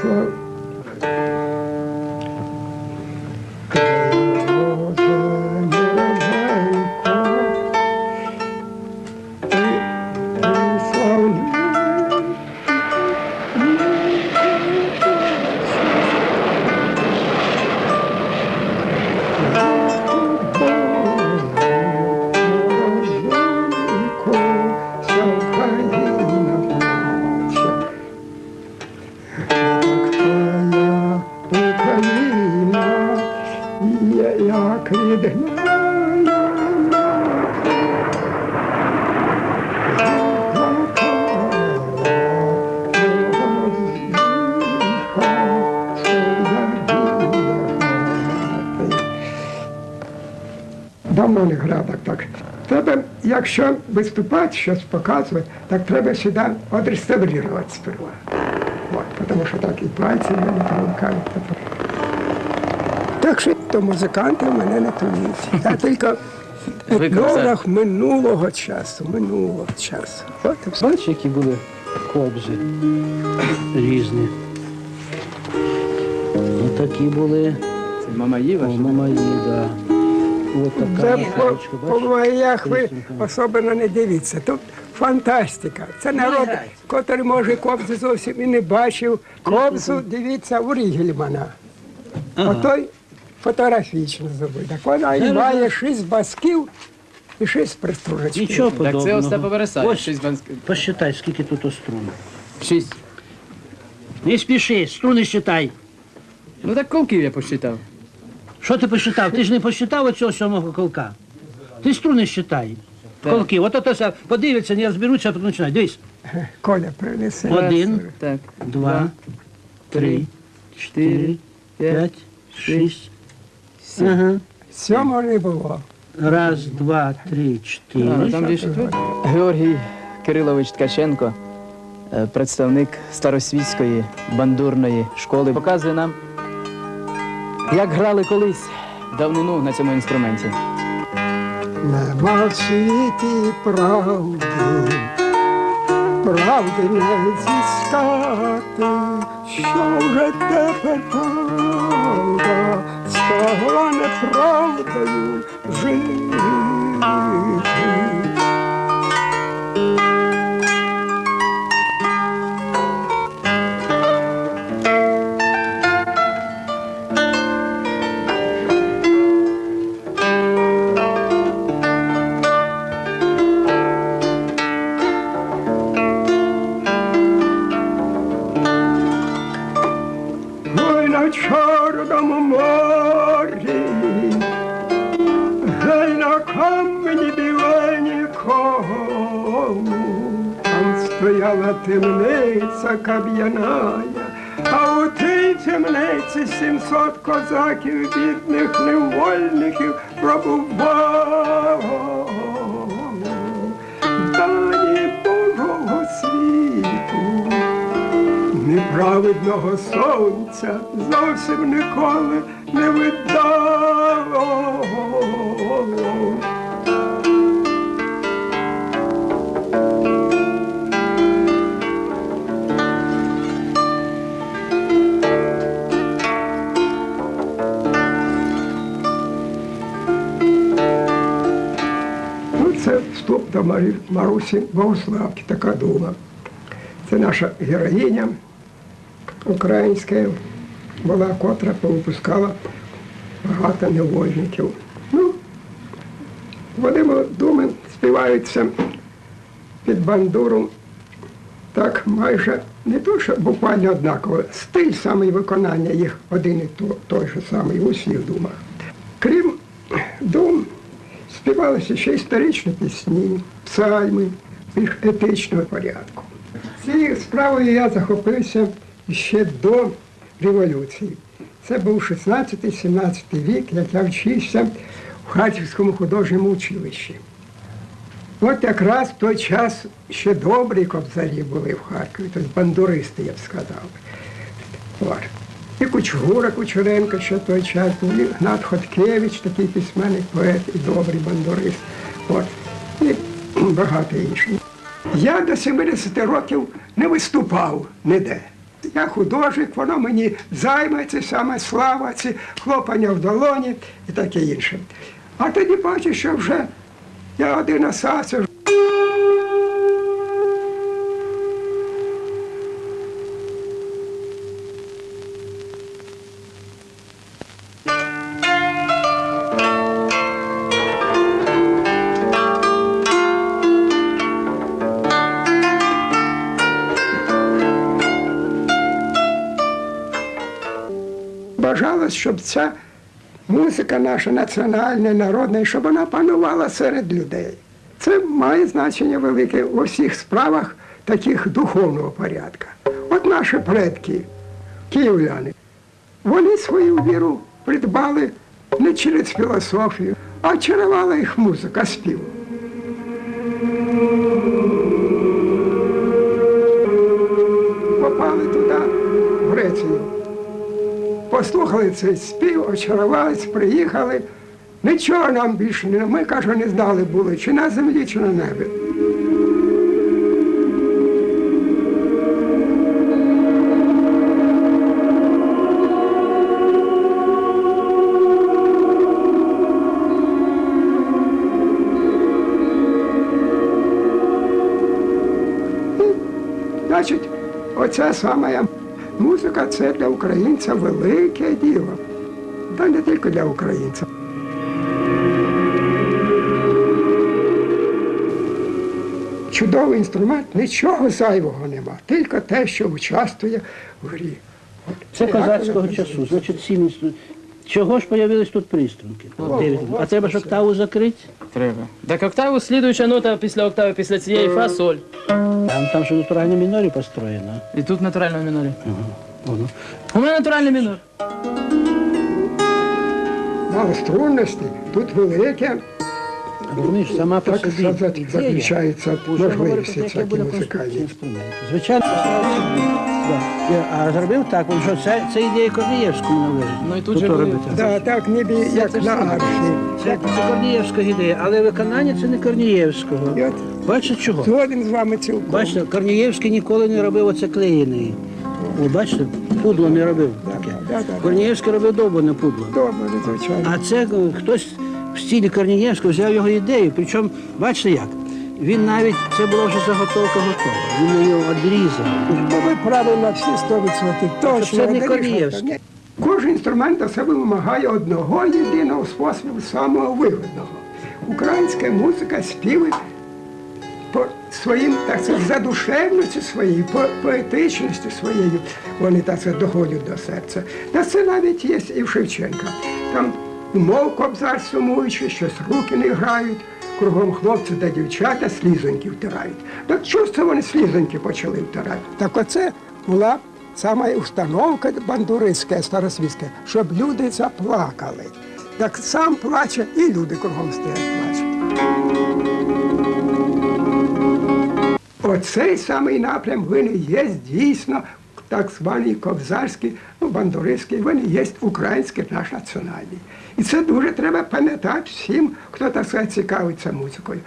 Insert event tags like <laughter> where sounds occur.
说 гня, як від Давно не грабав так. Треба, якщо виступати, щось показувати, так треба сюди відреставрувати сперва. От, тому що так і пальці не руками. Так що то музиканти мене не тують. Я тільки в етнограф минулого часу, минулого часу. От і все. Бачиш, які були кобзи різні. Отакі були Це мамаї, да. От така Це по, по моях ви особливо не дивіться. Тут фантастика. Це народ, котрий може кобзу зовсім і не бачив. Кобзу дивіться у Рігельмана. Отой фотографічно зробив. Так вона і має шість басків і шість пристружечків. Нічого Так це Остапа Вересая. Ось, Щось банське. посчитай, скільки тут острун. Шість. Не спіши, струни считай. Ну так колків я посчитав. Що ти посчитав? Ти ж не посчитав оцього сьомого колка. Ти струни считай. Так. Колки. От ото все. Подивляться, не розберуться, а потім починають. Дивись. Коля принесе. Один, Так. два, три, чотири, п'ять, п'ять, шість. Сьомого не було. Раз, два, три, чотири. Георгій Кирилович Ткаченко, е, представник старосвітської бандурної школи, показує нам, як грали колись давнину на цьому інструменті. Нема в світі правди, правди не зіскати, що вже тепер правда, Zolang het grote joel zingt. Стояла темниця кам'яная, а у тій темниці сімсот козаків, бідних невольників пробувало. Дані Божого світу неправедного сонця зовсім ніколи не видало. Марі- Марусі Богославки, така дума. Це наша героїня українська була, котра повипускала багато невольників. Ну, вони думи співаються під бандуру так майже не то, що буквально однаково, стиль саме виконання їх один і то- той же самий у всіх думах. Крім дум, співалися ще історичні пісні, псальми більш етичного порядку. Цією справою я захопився ще до революції. Це був 16-17 вік, як я вчився в Харківському художньому училищі. От якраз в той час ще добрі кобзарі були в Харкові, тобто бандуристи, я б сказав. І Кучгура Кучеренко ще той час був, і Гнат Хоткевич, такий письменник, поет і добрий бандурист. От. І <clears throat> багато інших. Я до 70 років не виступав ніде. Я художник, воно мені це саме слава, ці хлопання в долоні і таке інше. А тоді бачу, що вже я один остався. Бажалось, щоб ця музика наша національна, народна, щоб вона панувала серед людей. Це має значення велике у всіх справах таких духовного порядка. От наші предки, київляни, вони свою віру придбали не через філософію, А чарувала їх музика, спів. Послухали цей спів, очарувались, приїхали. Нічого нам більше не ми, каже, не знали були, чи на землі, чи на небі. Значить, оця сама музика це для українця велике діло. Та не тільки для українця. Чудовий інструмент, нічого зайвого нема, тільки те, що участвує в грі. От Це козацького часу. Значить, сім Чого ж появились тут приструнки? Дев'ять. А треба ж октаву закрити? Треба. Так октаву слідуюча нота після октави, після цієї фа соль. Там, там же натуральні мінорі построєно. І тут натуральна мінорі. Воно. У мене натуральний мінор. Малострунності тут велике, Розумієш, сама по так собі сказати, ідея заключається вже говорить, можливості яке всякі буде музикальні. конструкція інструменту. Звичайно, Да. а зробив так, що це, це ідея Корнієвському належить. Ну, і тут же були- робить? Да, так, ніби як на арфі. Це, це Корнієвська ідея, але виконання це не Корнієвського. І от Бачите чого? згоден з вами цілком. Бачите, Корнієвський ніколи не робив оце клеєний. О, бачите, пудло не робив таке. да, да, да. Корнієвський робив довбане пудло. Добре, звичайно. А це е, хтось в стилі Корнієвського взяв його ідею. Причому, бачите як? Він навіть, це була вже заготовка готова. Він її відрізав. Ну, ви правильно всі 100% точно. Це не рішення. Кожен інструмент до себе вимагає одного єдиного способу, самого вигідного. Українська музика, співи по своїм, так сказати, задушевності своєї, по поетичності своєї, вони так сказати, доходять до серця. Та це навіть є і в Шевченка. Там мов кобзар сумуючи, щось руки не грають, кругом хлопці та дівчата слізоньки втирають. Так чого це вони слізоньки почали втирати? Так оце була сама установка бандуристська, старосвітська, щоб люди заплакали. Так сам плаче, і люди кругом стоять плачуть. Оцей самий напрям він і є дійсно так званий кобзарський, бандуристський, вони є українські, наш національний. І це дуже треба пам'ятати всім, хто так сказати, цікавиться музикою.